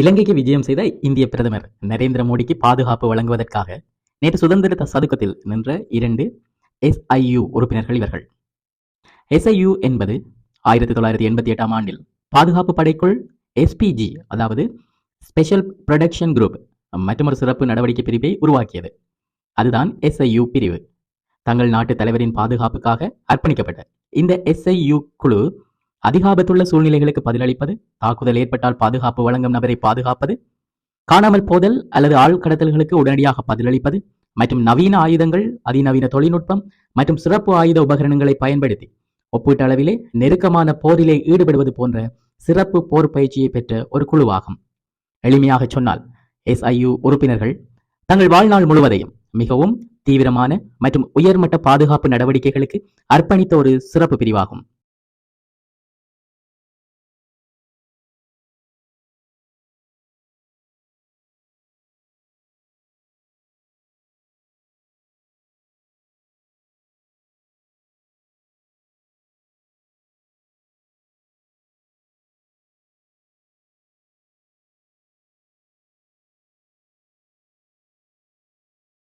இலங்கைக்கு விஜயம் செய்த இந்திய பிரதமர் நரேந்திர மோடிக்கு பாதுகாப்பு வழங்குவதற்காக நேற்று சுதந்திர சதுக்கத்தில் நின்ற இரண்டு எஸ்ஐயு உறுப்பினர்கள் இவர்கள். எஸ்ஐயு என்பது ஆயிரத்தி தொள்ளாயிரத்தி எண்பத்தி எட்டாம் ஆண்டில் பாதுகாப்பு படைக்குள் எஸ்பிஜி அதாவது ஸ்பெஷல் ப்ரொடக்ஷன் குரூப் மற்றொரு சிறப்பு நடவடிக்கை பிரிவை உருவாக்கியது. அதுதான் எஸ்ஐயு பிரிவு. தங்கள் நாட்டு தலைவரின் பாதுகாப்புக்காக அர்ப்பணிக்கப்பட்ட இந்த எஸ்ஐயு குழு அதிகாபத்துள்ள சூழ்நிலைகளுக்கு பதிலளிப்பது தாக்குதல் ஏற்பட்டால் பாதுகாப்பு வழங்கும் நபரை பாதுகாப்பது காணாமல் போதல் அல்லது ஆள் கடத்தல்களுக்கு உடனடியாக பதிலளிப்பது மற்றும் நவீன ஆயுதங்கள் அதிநவீன தொழில்நுட்பம் மற்றும் சிறப்பு ஆயுத உபகரணங்களை பயன்படுத்தி ஒப்பீட்டளவிலே நெருக்கமான போரிலே ஈடுபடுவது போன்ற சிறப்பு போர் பயிற்சியை பெற்ற ஒரு குழுவாகும். எளிமையாக சொன்னால் எஸ்ஐயு உறுப்பினர்கள் தங்கள் வாழ்நாள் முழுவதையும் மிகவும் தீவிரமான மற்றும் உயர்மட்ட பாதுகாப்பு நடவடிக்கைகளுக்கு அர்ப்பணித்த ஒரு சிறப்பு பிரிவாகும்.